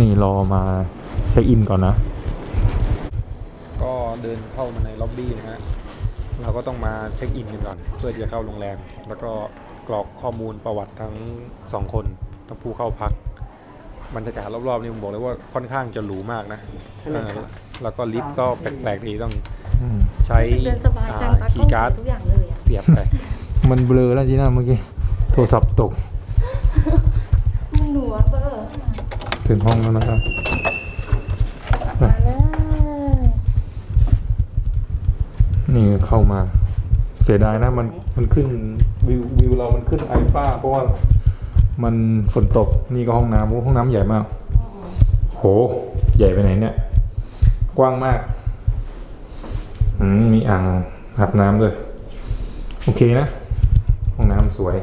นี่รอมาเช็คอินก่อนนะ ก็เดินเข้ามาในล็อบบี้นะฮะ เราก็ต้องมาเช็คอินกันก่อน เพื่อที่จะเข้าโรงแรม แล้วก็กรอกข้อมูลประวัติทั้งสองคนทั้งผู้เข้าพักบรรยากาศรอบๆนี่ผมบอกเลยว่าค่อนข้างจะหรูมากนะเออแล้วก็ลิฟต์ก็แปลกๆดีต้องอืมใช้เดินสบายจังอ่าตาคีกล้องย์การ์ดทุกอย่างเลยอะเสียบไป มันเบลอแล้วจีน่าเมื่อกี้ โทรศัพท์ตก มันหนัวเบอร์ ถึงห้องแล้วนะครับมาเลยนี่เข้ามา เสียดายนะมันมันขึ้นวิววิวเรามันขึ้นไอฟ้า เพราะว่ามันฝนตกนี่ก็ห้องน้ำโอ้ห้องน้ำใหญ่มาก โห ใหญ่ไปไหนเนี่ย กว้างมากอืมมีอ่างอาบน้ำด้วย โอเคนะ ห้องน้ำสวย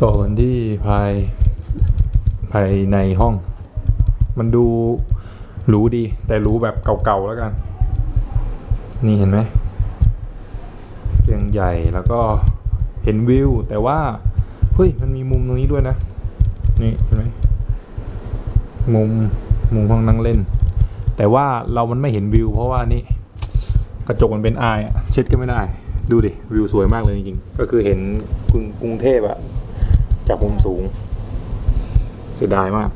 ต่อกันที่ภาย ภายในห้อง มันดูหรูดี แต่หรูแบบเก่าๆแล้วกัน นี่เห็นไหมเตียงใหญ่แล้วก็เห็นวิว แต่ว่า เฮ้ย มันมีมุมตรงนี้ด้วยนะ นี่เห็นไหมมุมมุมห้องนั่งเล่น แต่ว่าเรามันไม่เห็นวิว เพราะว่านี่กระจกมันเป็นอายอะเช็ดก็ไม่ได้ ดูดิวิวสวยมากเลยจริงๆก็คือเห็นกรุงเทพอะจากมุมสูง เสียดายมาก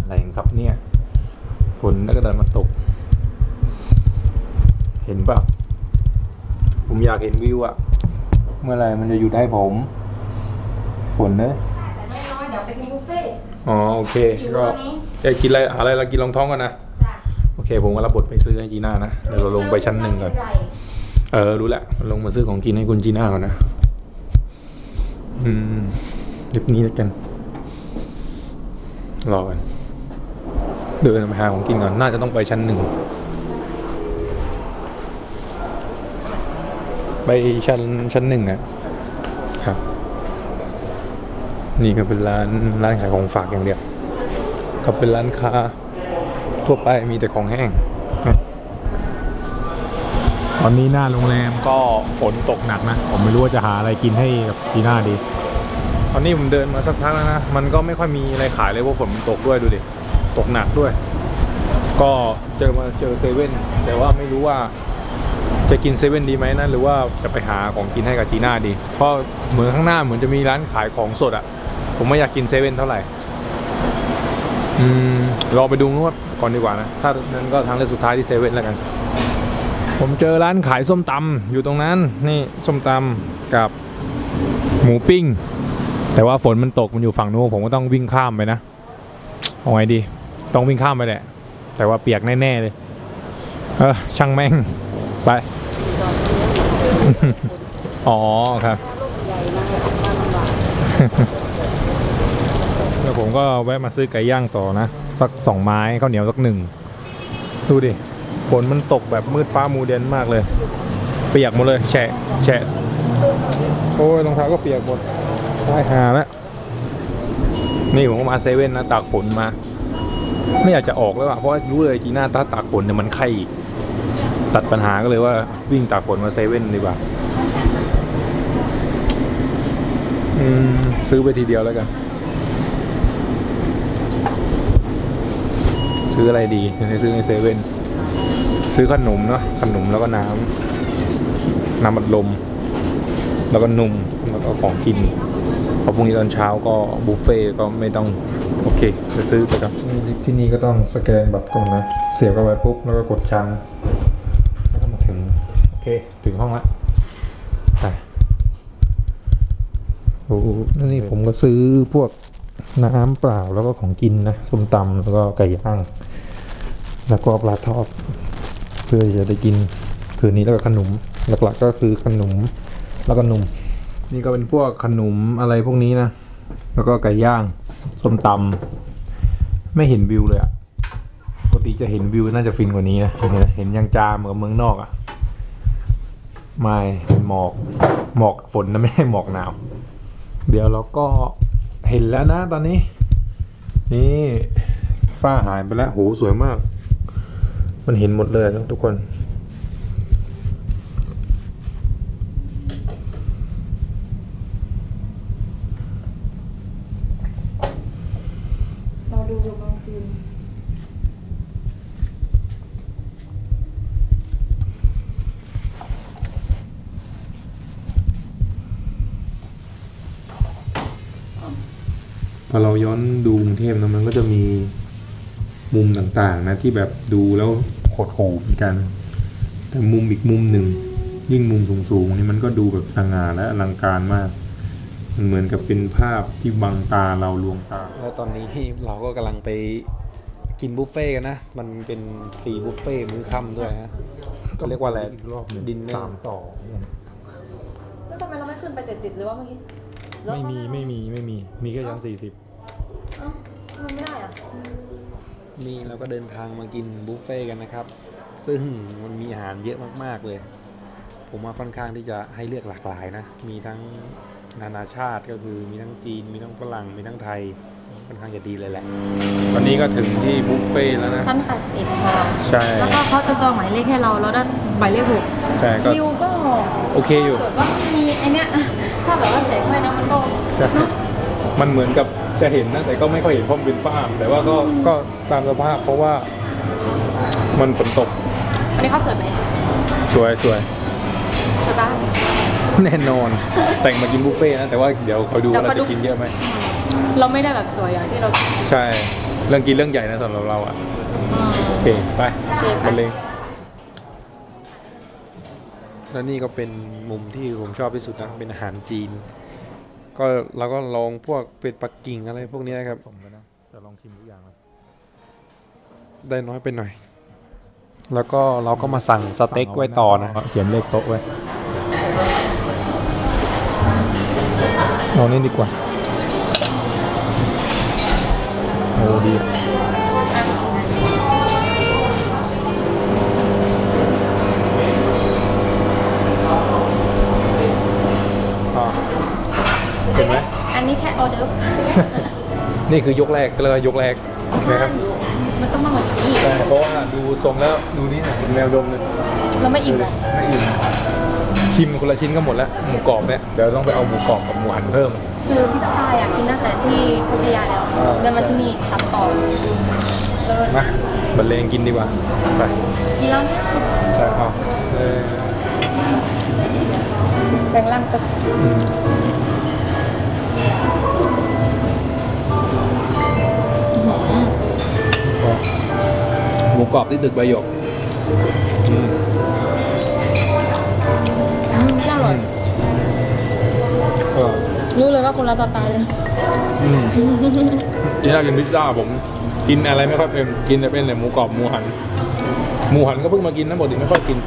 อะไรกันครับเนี่ยฝนแล้วก็เดินมาตก เห็นเปล่าผมอยากเห็นวิวอะเมื่อไหร่มันจะอยู่ได้ผม ฝนเนอะแต่น้อยๆเดี๋ยวไปกินบุฟเฟ่ต์อ๋อโอเค หิวก็วันนี้อยากกินอะไรอะไรเรากินรองท้องกันนะ จ้ะโอเค ผมก็รับบทไปซื้อให้จีน่านะ เดี๋ยวเราลงไปชั้นหนึ่งก่อน เออ รู้แหละ ลงมาซื้อของกินให้คุณจีน่าก่อนนะ อืมเดี๋ยวนี้แล้วกัน รอกันเดินไปหาของกินก่อน น่าจะต้องไปชั้นหนึ่ง ไปชั้นชั้นหนึ่งอะครับ นี่ก็เป็นร้านร้านขายของฝากอย่างเดียวก็เป็นร้านค้าทั่วไปมีแต่ของแห้ง ตอนนี้หน้าโรงแรมก็ฝนตกหนักนะ ผมไม่รู้ว่าจะหาอะไรกินให้กับจีน่าดี ตอนนี้ผมเดินมาสักพักแล้วนะ มันก็ไม่ค่อยมีอะไรขายเลยเพราะฝนมันตกด้วยดูดิ ตกหนักด้วย ก็เจอมาเจอเซเว่นแต่ว่าไม่รู้ว่าจะกินเซเว่นดีไหมนะหรือว่าจะไปหาของกินให้กับจีน่าดี เพราะเหมือนข้างหน้าเหมือนจะมีร้านขายของสดอะ่ะ ผมไม่อยากกินเซเว่นเท่าไหร่ อืมรอไปดูนวดก่อนดีกว่านะ ถ้านั้นก็ทางเลือกสุดท้ายที่เซเว่นแล้วกัน ผมเจอร้านขายส้มตำอยู่ตรงนั้น นี่ส้มตำกับหมูปิ้ง แต่ว่าฝนมันตกมันอยู่ฝั่งนู้นผมก็ต้องวิ่งข้ามไปนะเอาไงดี ต้องวิ่งข้ามไปแหละ แต่ว่าเปียกแน่ๆเลย เออช่างแม่ง ไป อ๋อครับแล้วผมก็แวะมาซื้อไก่ย่างต่อนะ สักสองไม้ข้าวเหนียวสักหนึ่ง ดูดิ ฝนมันตกแบบมืดฟ้ามูเดนมากเลย เปียกหมดเลย แฉะ แฉะ โอ้ยรองเท้าก็เปียกหมด ได้หาแล้ว นี่ผมก็มาเซเว่นนะตากฝนมา ไม่อยากจะออกแล้วอะเพราะรู้เลยจีน่าถ้าตากฝนเนี่ยมันไข้ตัดปัญหาก็เลยว่าวิ่งตากฝนมาเซเว่นดีกว่าซื้อไปทีเดียวแล้วกัน ซื้ออะไรดีจะซื้อในเซเว่นซื้อขนมเนาะขนมแล้วก็น้ำน้ำบัดลม แล้วก็นมแล้วก็ของกิน พราะพรุ่งนี้ตอนเช้าก็บุฟเฟ่ต์ก็ไม่ต้องโอเคจะซื้อไปครับที่นี่ก็ต้องสแกนบัตรก่อนนะ เสียบเข้าไปปุ๊บแล้วก็กดชั้นแล้วก็มาถึงโอเคถึงห้องละไปโอ้โหนี่ผมก็ซื้อพวกน้ำเปล่าแล้วก็ของกินนะส้มตำแล้วก็ไก่ย่างแล้วก็ปลาทอดเพื่อจะได้กินคืนนี้แล้วก็ขนมหลักๆก็คือขนมแล้วก็นม นี่ก็เป็นพวกขนมอะไรพวกนี้นะ แล้วก็ไก่ย่างส้มตำไม่เห็นวิวเลยอะปกติจะเห็นวิวน่าจะฟินกว่านี้นะ เห็นยังจามเหมือนเมืองนอกอะไม่เป็นหมอกหมอกฝนนะไม่ใช่หมอกหนาว เดี๋ยวเราก็เห็นแล้วนะตอนนี้ นี่ฝ้าหายไปแล้วโหสวยมาก มันเห็นหมดเลยทุกคน ดูวิวกลางคืน พอเราย้อนดูกรุงเทพนะมันก็จะมีมุมต่างๆ นะที่แบบดูแล้วโหดหูเหมือนกัน แต่มุมอีกมุมหนึ่ง ยิ่งมุมสูงๆนี่มันก็ดูแบบสง่าและอลังการมาก มันเหมือนกับเป็นภาพที่บังตาเราลวงตา แล้วตอนนี้เราก็กำลังไปกินบุฟเฟ่ต์กันนะ มันเป็นฟรีบุฟเฟ่ต์มื้อค่ำด้วยนะก็เรียกว่าอะไรอีกรอบหนึ่งดินเนอสามร์ต่อแล้วทำไมเราไม่ขึ้นไปเจ็ดจิตหรือว่าเมื่อกี้ รถไม่มีเขาไม่มีไม่มีมีแค่ชั้นสี่สิบเอ้ามันไม่ได้อะนี่เราก็เดินทางมากินบุฟเฟ่ต์กันนะครับ ซึ่งมันมีอาหารเยอะมากๆเลย ผมว่าค่อนข้างที่จะให้เลือกหลากหลายนะ มีทั้งนานาชาติก็คือมีทั้งจีน มีทั้งฝรั่ง มีทั้งไทย ค่อนข้างจะดีเลยแหละวันนี้ก็ถึงที่บุฟเฟ่ต์แล้วนะ ชั้น81พอใช่ แล้วก็เขาจะจองหมายเลขให้เรา เราได้หมายเลขหกใช่ก็วิวก็โอเคอยู่ถ้าเกิดว่ามีไอเนี้ย ถ้าแบบว่าแสงไฟนะมันก็ใช่เนอะมันเหมือนกับจะเห็นนะแต่ก็ไม่ค่อยเห็นเพราะมันเป็นฝ้า แต่ว่าก็ก็ตามสภาพเพราะว่ามันฝนตกอันนี้เขาสวยไหมสวยสวยสวยปะแน่นอน แต่งมากินบุฟเฟ่ต์นะแต่ว่าเดี๋ยวคอยดูเดี๋ยวว่าคอยเราดูจะกินเยอะไหมเราไม่ได้แบบสวยอย่างที่เราใช่ เรื่องกินเรื่องใหญ่นะสำหรับเราอะอืมโอเคไปโอเคไปบรรเลง และนี่ก็เป็นมุมที่ผมชอบที่สุดนะเป็นอาหารจีน ก็เราก็ลองพวกเป็ดปักกิ่งอะไรพวกนี้ครับสมแล้วนะจะลองชิมทุกอย่างนะได้น้อยไปหน่อย แล้วก็เราก็มาสั่งสเต็กไว้ต่อนะเขียนเลขโต๊ะไว้เอานี่ดีกว่าโอ้ดี นี่คือยกแรกก็เลยกว่ายกแรกใช่นะครับมันต้องมากกว่านี้ใช่เพราะว่าดูทรงแล้วดูนี่นะแมวดมเลยเราไม่อิ่มหรอกไม่อิ่มชิมคนละชิ้นก็หมดแล้วหมูกรอบเนี่ยเดี๋ยวต้องไปเอาหมูกรอบกับหมูหันเพิ่ม คือพิซซ่าอยากกินตั้งแต่ที่พัทยาแล้วอ่าเดินมาที่นี่ซ้ำต่อเออมาบรรเลงกินดีกว่าไปกินแล้วเนี่ยใช่เอาเออแบ่งร่างตก มหมูกรอบที่ตึกใบหยกอืมอืมอร่อย เออรู้เลยว่าคนละสไตล์เลย อืมที่น่ากินพิซซ่าผม กินอะไรไม่ค่อยเป็นกินแต่เป็นแต่หมูกรอบหมูหัน หมูหันก็เพิ่งมากินนะปกติไม่ค่อยกิน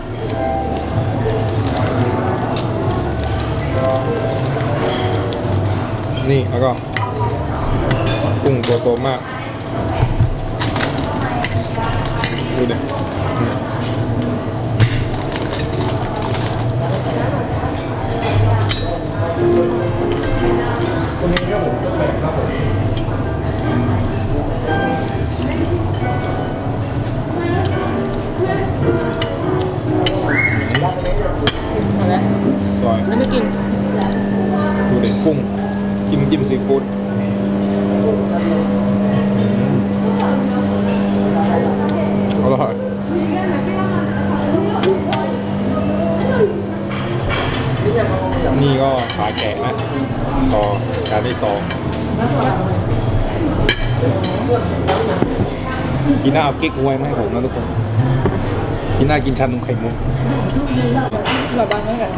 นี่แล้วก็กุ้งตัวโตมาก ดูดิตัวนี้ครับผมจะแปลกครับผมเอาละอร่อยแล้วไม่กิน ดูดิกุ้ง จิ้มจิ้มซีฟู้ดอร่อยนี่ก็ขาแกะนะต่อการที่สอง กินหน้าเอากิ๊กงวยมาให้ผมนะทุกคน กินหน้ากินชันนมไข่มุกแบบบางไม่กัน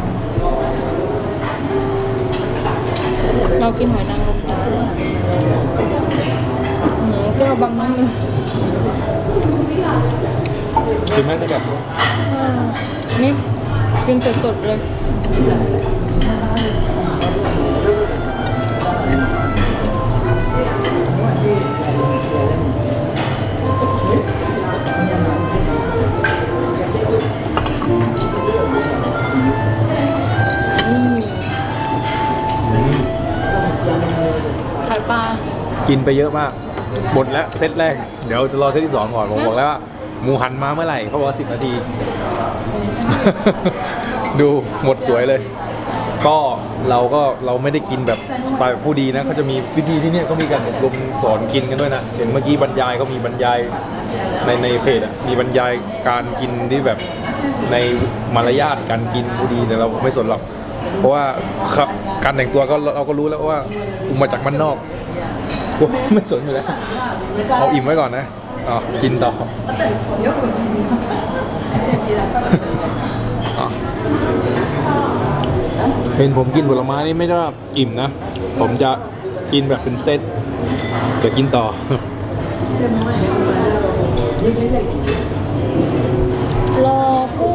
เรากินหอยนางรมจ้าหนูแก้วบางมากเลยกินไหมนี่แบบอ่านี่กินสดๆเลย กินไปเยอะมากหมดแล้วเซตแรก เดี๋ยวจะรอเซตที่สองก่อนผมบอกแล้วว่าหมูหันมาเมื่อไหร่เขาบอกว่าสิบนาที ดูหมดสวยเลย ก็เราก็เราไม่ได้กินแบบสไตล์ผู้ดีนะเขาจะมีวิธีที่เนี่ยเขามีการอบรมสอนกินกันด้วยนะอย่างเมื่อกี้บรรยายเขามีบรรยายในในเพจอะมีบรรยายการกินที่แบบในมารยาทการกินผู้ดีแต่เราไม่สนหรอกเพราะว่าครับการแต่งตัวก็เราก็รู้แล้วว่าอุมาจากมันนอก กูไม่สนอยู่แล้ว เอาอิ่มไว้ก่อนนะอ๋อกินต่ออ๋อเห็นผมกินผลไม้นี่ไม่ได้ว่าอิ่มนะ ผมจะกินแบบเป็นเซตเดี๋ยวกินต่อรอกุ้ง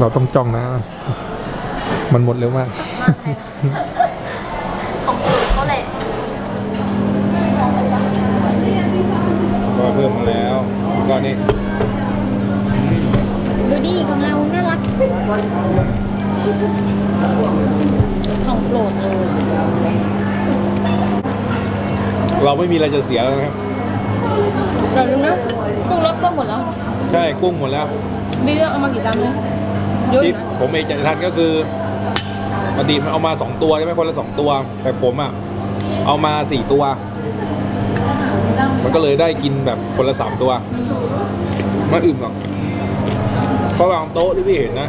เราต้องจ้องนะ มันหมดเร็วมาก ของสูตรเขาแหละก็เพิ่มมาแล้ว ก็นี่ ดูดิของเราน่ารัก ของโปรดเลย เราไม่มีอะไรจะเสียแล้วนะครับ เดี๋ยวดูนะกุ้งล็อบก็หมดแล้ว ใช่กุ้งหมดแล้วบีเลือกเอามากี่กรัมเนี่ยเยอะอที่ยู่นะผมเองจะทันก็คือปกติมันเอามาสองตัวใช่ไหมคนละสองตัว แต่ผมอะเอามาสี่ตัว มันก็เลยได้กินแบบคนละสามตัวไม่อึมหรอกเพราะวางโต๊ะที่พี่เห็นนะ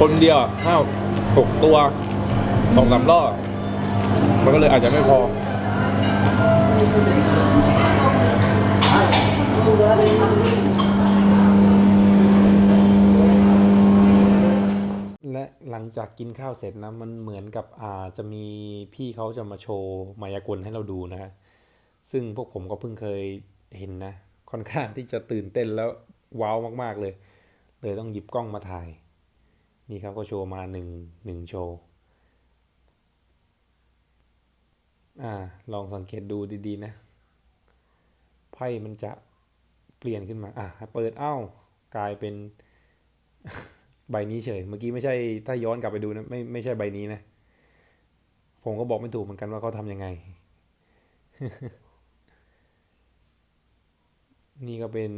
คนเดียวห้าหกตัวสองสามรอบมันก็เลยอาจจะไม่พอ และ หลังจากกินข้าวเสร็จนะ มันเหมือนกับอ่าจะมีพี่เขาจะมาโชว์มายากลให้เราดูนะฮะซึ่งพวกผมก็เพิ่งเคยเห็นนะ ค่อนข้างที่จะตื่นเต้นแล้วว้าวมากๆเลย เลยต้องหยิบกล้องมาถ่าย นี่ครับก็โชว์มาหนึ่งหนึ่งโชว์อ่าลองสังเกตดูดีๆนะ ไพ่มันจะเปลี่ยนขึ้นมา อะเปิดเอ้ากลายเป็น ใบนี้เฉย เมื่อกี้ไม่ใช่ถ้าย้อนกลับไปดูนะไม่ไม่ใช่ใบนี้นะ ผมก็บอกไม่ถูกเหมือนกันว่าเขาทำยังไง นี่ก็เป็น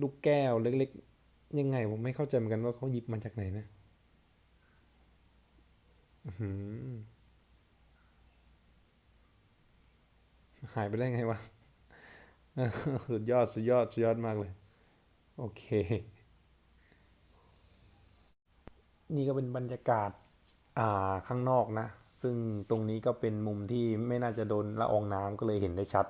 ลูกแก้วเล็กๆ ยังไง ผมไม่เข้าใจเหมือนกันว่าเขาหยิบมาจากไหนนะหือหายไปได้ไงวะ สุดยอด สุดยอด สุดยอดมากเลย โอเค นี่ก็เป็นบรรยากาศอ่าข้างนอกนะ ซึ่งตรงนี้ก็เป็นมุมที่ไม่น่าจะโดนละอองน้ำก็เลยเห็นได้ชัด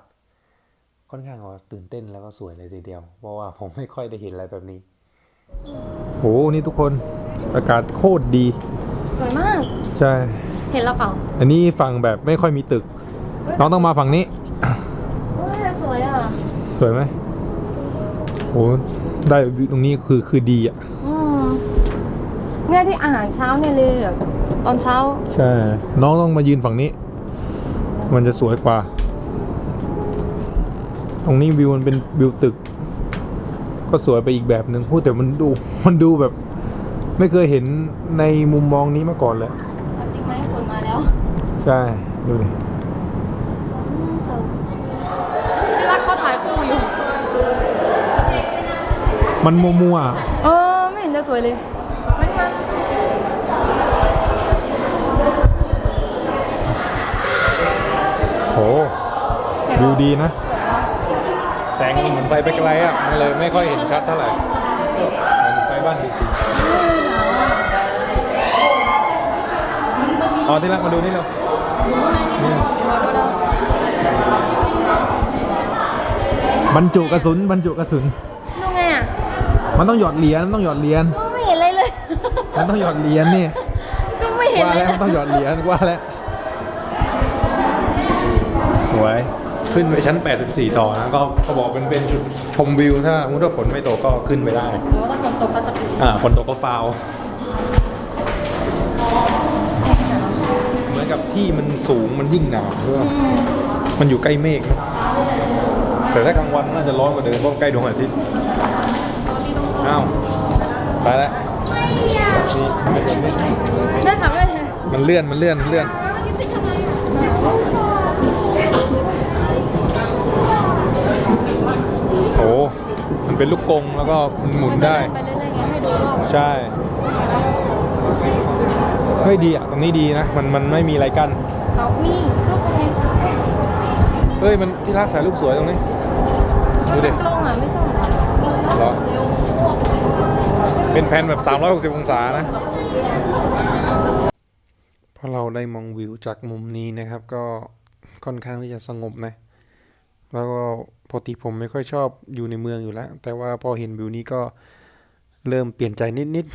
ค่อนข้างว่าตื่นเต้นแล้วก็สวยเลยทีเดียว เพราะว่าผมไม่ค่อยได้เห็นอะไรแบบนี้โหนี่ทุกคนอากาศโคตรดี สวยมาก ใช่ เห็นแล้วเปล่า อันนี้ฝั่งแบบไม่ค่อยมีตึก น้องต้องมาฝั่งนี้เฮ้ยสวยอะ สวยไหมโหได้วิวตรงนี้คือคือดีอะอืม เนี่ยที่อาหารเช้าเนี่ยเลยอะตอนเช้า ใช่ น้องต้องมายืนฝั่งนี้ มันจะสวยกว่า ตรงนี้วิวมันเป็นวิวตึก ก็สวยไปอีกแบบหนึ่งพูดแต่มันดู มันดูแบบ ไม่เคยเห็นในมุมมองนี้มาก่อนเลยเอาจริงไหมฝนมาแล้ว ใช่ ดูดิที่รักเขาถ่ายคู่อยู่ มันมัวมัวๆอะเออ ไม่เห็นจะสวยเลย ดีนะ แสงมันเหมือนไฟไปไกลอะมันเลยไม่ค่อยเห็นชัดเท่าไหร่เหมือนไฟบ้านดีซีอ๋อที่รักมาดูนี่เร็วนี่รอดูดาวบรรจุกระสุนบรรจุกระสุนดูไงอะมันต้องหยอดเหรียญมันต้องหยอดเหรียญก็ไม่เห็นอะไรเลย มันต้องหยอดเหรียญนี่ก็ไม่เห็นว่าเลยแล้วมันต้องหยอดเหรียญว่าแล้วสวย ขึ้นไปชั้น 84 ต่อนะก็เขาบอกเป็นเป็นจุดชมวิวถ้ามุติว่าฝนไม่ตกก็ขึ้นไปได้หรือว่าถ้าฝนตกเขาจะปิดอ่าฝนตกก็ฟาวเหมือนกับที่มันสูงมันยิ่งหนาวเพราะว่ามันอยู่ใกล้เมฆนะแต่ถ้ากลางวันน่าจะร้อนกว่าเดิมเพราะใกล้ดวงอาทิตย์อ้าวตายแล้วนี่ไม่เป็นไม่เป็นได้ถามด้วยมันเลื่อนมันเลื่อนมันเลื่อน โอ้มัน เป็นลูกกรงแล้วก็มันหมุนได้ ไปเรื่อยๆไงให้ดูรอบใช่ เฮ้ยดีอะตรงนี้ดีนะ มันมันไม่มีอะไรกั้นเรามีลูกเองเฮ้ยมันที่รักถ่ายรูปสวยตรงนี้ ดูดิ กล้องอะไม่ใช่เหรอเหรอ เป็นแผนแบบ 360 องศานะ พอเราได้มองวิวจากมุมนี้นะครับ ก็ค่อนข้างที่จะสงบนะ แล้วก็ปกติผมไม่ค่อยชอบอยู่ในเมืองอยู่แล้ว แต่ว่าพอเห็นวิวนี้ก็เริ่มเปลี่ยนใจนิด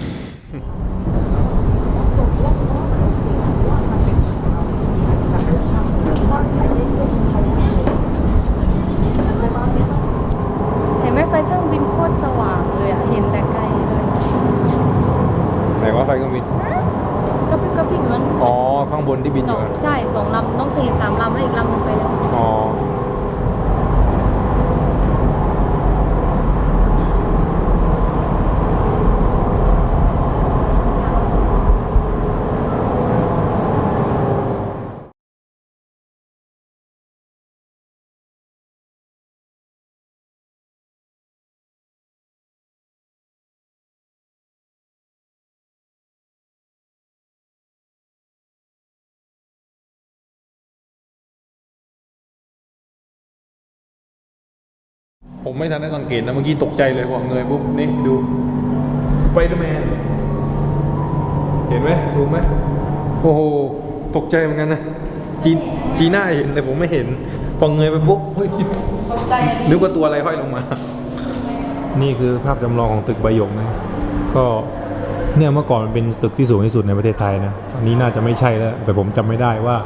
เห็นไหมไฟเครื่องบินโคตรสว่างเลยอะเห็นแต่ไกลเลยๆไหนว่าไฟเครื่องบิน ก็พี่ก็พี่เหมือนอ๋อ ข้างบนที่บินอสอยู่งอะใช่สองลำต้องสี่สามลำแล้วอีกลำหนึ่งไปแล้ว อ๋อ ผมไม่ทันได้สังเกตนะเมื่อกี้ตกใจเลยพอเงยปุ๊บนี่ดูสไปเดอร์แมนเห็นไหมซูมไหมโอ้โหตกใจเหมือนกันนะจีจีน่าเห็นแต่ผมไม่เห็นพอเงยไปปุ๊บเฮ้ยตกใจอันนี้นึกว่าตัวอะไรห้อยลงมา นี่คือภาพจำลองของตึกใบหยกนะก็เนี่ยเมื่อก่อนมันเป็นตึกที่สูงที่สุดในประเทศไทยนะตอนนี้น่าจะไม่ใช่แล้ว แต่ผมจำไม่ได้ว่า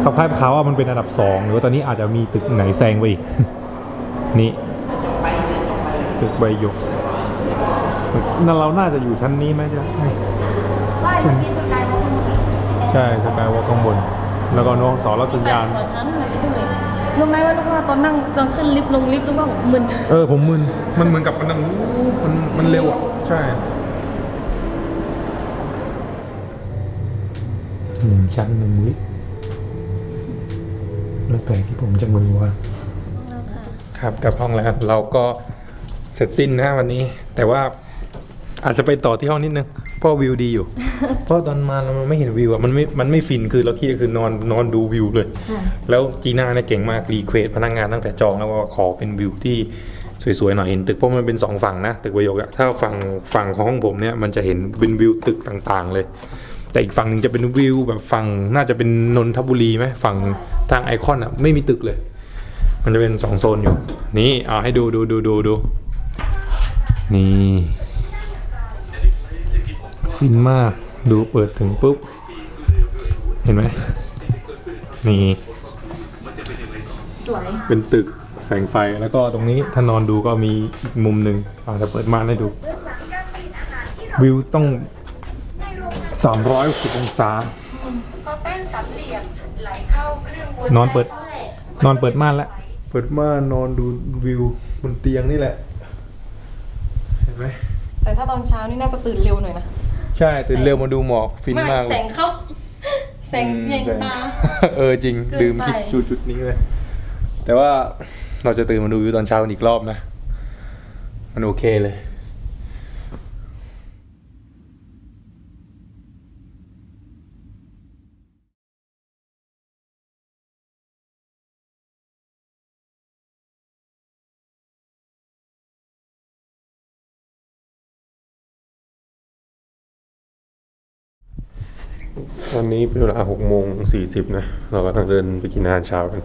เขาคล้ายข่าวว่ามันเป็นอันดับสองหรือว่าตอนนี้อาจจะมีตึกไหนแซงไปอีก นี่ ตึกใบหยกนั่นเราน่าจะอยู่ชั้นนี้ไหมจ๊ะใช่เมื่อกี้สกายวอล์กใช่สกายวอล์กข้างบน แล้วก็น้องสอนรัสัญแปดญาณสิบกว่าชั้นเลยไปดูเลยรู้ไหมว่าลูกว่าตอนนั่งตอนขึ้นลิฟต์ลงลิฟต์รู้ว่าผมมึนเออผมมึนมันเหมือนกับมันนั่งวูบมันมันเร็วอะใช่หนึ่งชั้นหนึ่งวิไม่แปลกที่ผมจะมึนว่าครับกับห้องแล้วเราก็ เสร็จสิ้นนะวันนี้ แต่ว่าอาจจะไปต่อที่ห้องนิดนึงเพราะวิวดีอยู่ เพราะตอนมาเราไม่เห็นวิวอะมันไม่มันไม่ฟินคือเราคิดก็คือนอนนอนดูวิวเลย แล้วจีน่าเนี่ยเก่งมากรีเควสพนักงานตั้งแต่จองแล้วว่าขอเป็นวิวที่สวยๆหน่อยเห็นตึกเพราะมันเป็นสองฝั่งนะตึกประโยคอะถ้าฝั่งฝั่งของห้องผมเนี่ยมันจะเห็นเป็นวิวตึกต่างๆ เลย แต่อีกฝั่งหนึ่งจะเป็นวิวแบบฝั่งน่าจะเป็นนนทบุรีไหมฝั่งทางไอคอนอะไม่มีตึกเลย มันจะเป็นสองโซนอยู่ นี่เอาให้ดูดูดูดูดู นี่ฟินมาก ดูเปิดถึงปุ๊บ เห็นไหม นี่ สวย เป็นตึกแสงไฟ แล้วก็ตรงนี้ถ้านอนดูก็มีอีกมุมหนึ่งอาจจะเปิดม่านให้ดู วิวต้อง 360 องศาก็เป็นสามเหลี่ยมไหลเข้าเครื่องบนนอนเปิด นอนเปิดม่านแล้ว เปิดม่านนอนดูวิวบนเตียงนี่แหละเห็นไหมแต่ถ้าตอนเช้านี่น่าจะตื่นเร็วหน่อยนะ ใช่ตื่นเร็วมาดูหมอกฟินมากเลแสยงเข้า แสงแยงตา เออจริงเกินลืมไปจุดจุดจุดนี้เลย แต่ว่าเราจะตื่นมาดูวิวตอนเช้ากันอีกรอบนะ มันโอเคเลย ตอนนี้เป็นเวลาหกโมงสี่สิบนะ เราก็ต้องเดินไปกินอาหารเช้ากัน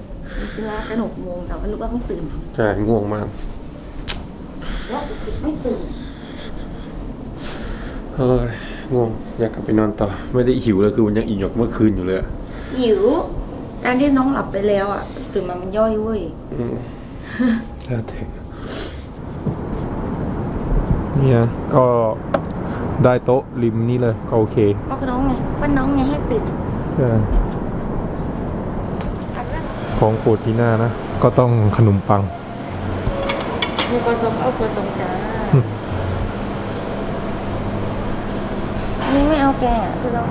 เวลากันหกโมงแต่ว่าลูกว่าเพิ่งตื่นใช่ง่วงมากแล้วไม่ตื่นเฮ้ยง่วงอยากกลับไปนอนต่อ ไม่ได้หิวเลยคือมันยังอิ่มจากเมื่อคืนอยู่เลยอะหิว การที่น้องหลับไปแล้วอะ ตื่นมามันย่อยเว้ยอืมแล้วแต่เนี่ยก็ ได้โต๊ะริมนี่เลยก็โอเคก็คือน้องไงว่าน้องไงให้ตื่นใช่ของโปรดที่หน้านะ ก็ต้องขนมปังมูกระซบเอากระซงจ้าอืมอันนี้ไม่เอาแกงอะจะลอง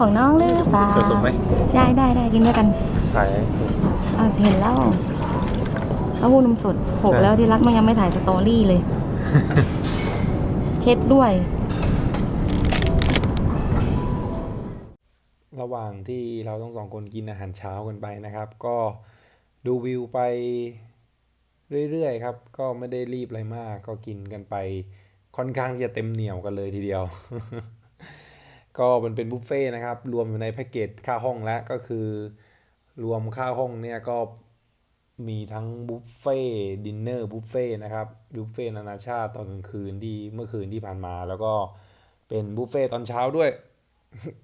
ของน้องหรือเปล่าจะสมไหมได้ได้ได้กินด้วยกันขายอะเห็นแล้วเต้าหู้นมสดหกใช่แล้วที่รักมันยังไม่ถ่ายสตอรี่เลย เช็ดด้วย ระหว่างที่เราทั้งสองคนกินอาหารเช้ากันไปนะครับ ก็ดูวิวไปเรื่อยๆครับ ก็ไม่ได้รีบอะไรมาก ก็กินกันไปค่อนข้างที่จะเต็มเหนียวกันเลยทีเดียว ก็มันเป็นบุฟเฟ่ต์นะครับ รวมอยู่ในแพ็กเกจค่าห้องแล้วก็คือรวมค่าห้องเนี่ยก็มีทั้งบุฟเฟ่ดินเนอร์บุฟเฟ่นะครับบุฟเฟ่นานาชาติตอนกลางคืนที่เมื่อคืนที่ผ่านมา แล้วก็เป็นบุฟเฟ่ตอนเช้าด้วย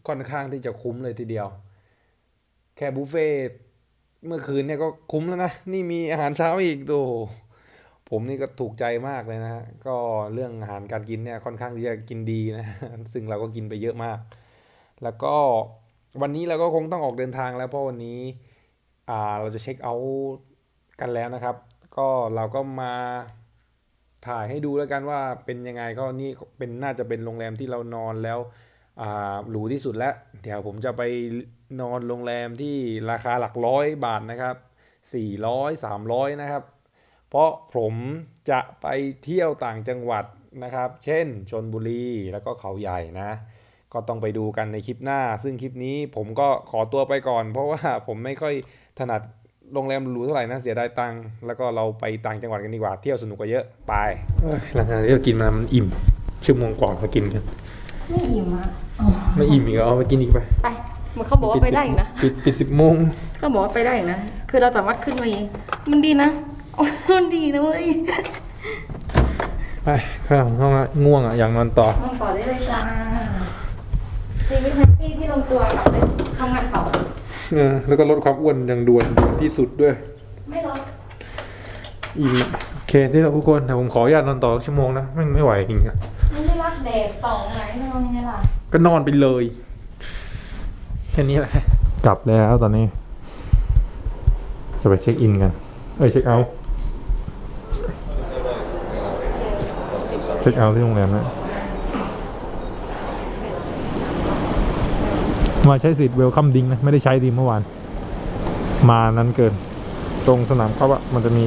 ค่อนข้างที่จะคุ้มเลยทีเดียว แค่บุฟเฟ่ต์เมื่อคืนเนี่ยก็คุ้มแล้วนะ นี่มีอาหารเช้าอีกโต ผมนี่ก็ถูกใจมากเลยนะฮะก็เรื่องอาหารการกินเนี่ยค่อนข้างที่จะกินดีนะ ซึ่งเราก็กินไปเยอะมาก แล้วก็วันนี้เราก็คงต้องออกเดินทางแล้วเพราะวันนี้อ่าเราจะเช็คเอาท์กันแล้วนะครับ ก็เราก็มาถ่ายให้ดูแล้วกันว่าเป็นยังไงก็นี่เป็นน่าจะเป็นโรงแรมที่เรานอนแล้วอ่าหรูที่สุดแล้ว เดี๋ยวผมจะไปนอนโรงแรมที่ราคาหลักร้อยบาทนะครับ400 300 นะครับ ราะผมจะไปเที่ยวต่างจังหวัดนะครับ เช่นชนบุรีแล้วก็เขาใหญ่นะ ก็ต้องไปดูกันในคลิปหน้า ซึ่งคลิปนี้ผมก็ขอตัวไปก่อน เพราะว่าผมไม่ค่อยถนัดโรงแรมหรูเท่าไหร่นะเสียดายตังค์แล้วก็เราไปต่างจังหวัดกันดีกว่าเที่ยวสนุกกว่าเยอะไปหลังจากที่เรากินมามันอิ่มชั่วโมงกว่าพอกินกัน ไม่อิ่มอะไม่อิ่มอีกเอาไปกินอีกไปไปเหมันเขาบอกว่าไปได้อีกนะปิดปิดสิบโมงเขาบอกว่าไปได้อีกนะคือเราสามารถขึ้นมาเองมันดีนะโอ้ยมัน ดีนะเว้ยไปข้างห้องละง่วงอะอยากนอนต่อมันต่อได้เลยจ้าชีวิตแฮปปี้ที่ลงตัวกลับไปทำงานต่อ เออแล้วก็ลดความอ้วนอย่างด่วนด่วนที่สุดด้วย ไม่ลดอิ่มอะโอเคที่เราทุกคนแต่ผมขออนุญาตนอนต่อชั่วโมงนะไม่งไม่ไหวจริงๆอะไม่ได้รักแดดสองไหนนอนยังไงล่ะ ก็นอนไปเลยแค่นี้แหละกลับแล้วตอนนี้ จะไปเช็คอินกันเอ้ยเช็คเอาท์ ช็คเอาท์ที่โรงแรมนะมาใช้สิทธิ์เวลคัมดิงนะ ไม่ได้ใช้ดีเมื่อวาน มานั้นเกิน ตรงสนามเขาอะมันจะมี